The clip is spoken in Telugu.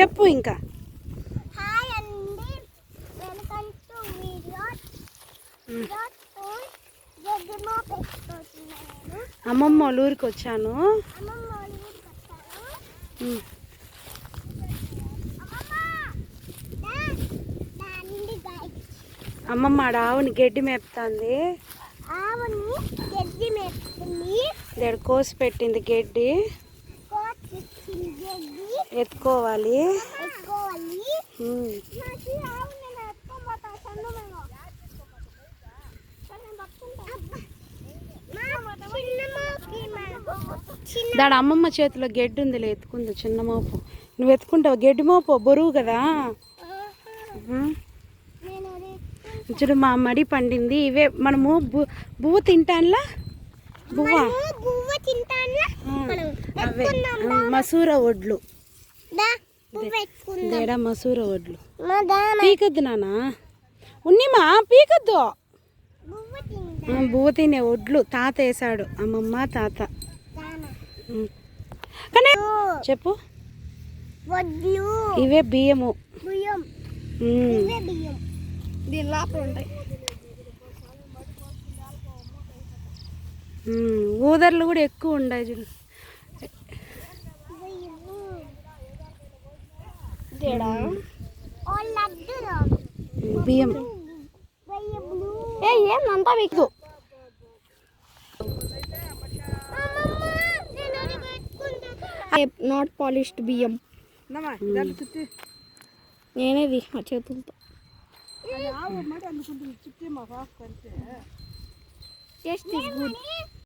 చెప్పు ఇంకా. హాయ్ అండి వెల్కమ్ టు వీడియో మ్. జగ్గిమో పెట్టుకుంటున్నాను అమ్మమ్మ వాళ్ళ ఊరికి వచ్చాను. అమ్మమ్మ ఆడ ఆవుని గడ్డి మేపుతాంది. ఆవుని గడ్డి మేపుతుంది. కోసి పెట్టింది గడ్డి. ఎత్తుకోవాలి. దాని అమ్మమ్మ చేతిలో గడ్డి ఉందిలే ఎత్తుకుంది చిన్న మోపు. నువ్వు ఎత్తుకుంటావు గడ్డి మోపు బరువు కదా? చూడు మా మడి పండింది ఇవే మనము బు బువ్వ తింటాన్లా? బువ్వ? అవే. మసూర వడ్లు. మసూర వడ్లు. పీకద్దు నానా ఉన్నిమా పీకద్దు. బువ్వ తినే వడ్లు. తాత వేసాడు. అమ్మమ్మ తాత. కానీ చెప్పు. ఇవే బియ్యము. దీని లోపల ఉంటాయి. ఉమ్. ఊదర్లు కూడా ఎక్కువ ఉన్నాయి చూడు. బియ్యం. ఏ ఏమంతా మీకు నాట్ పాలిష్డ్ బియ్యం. నేనేది మా చేతులతో టేస్ట్ ఇస్ గుడ్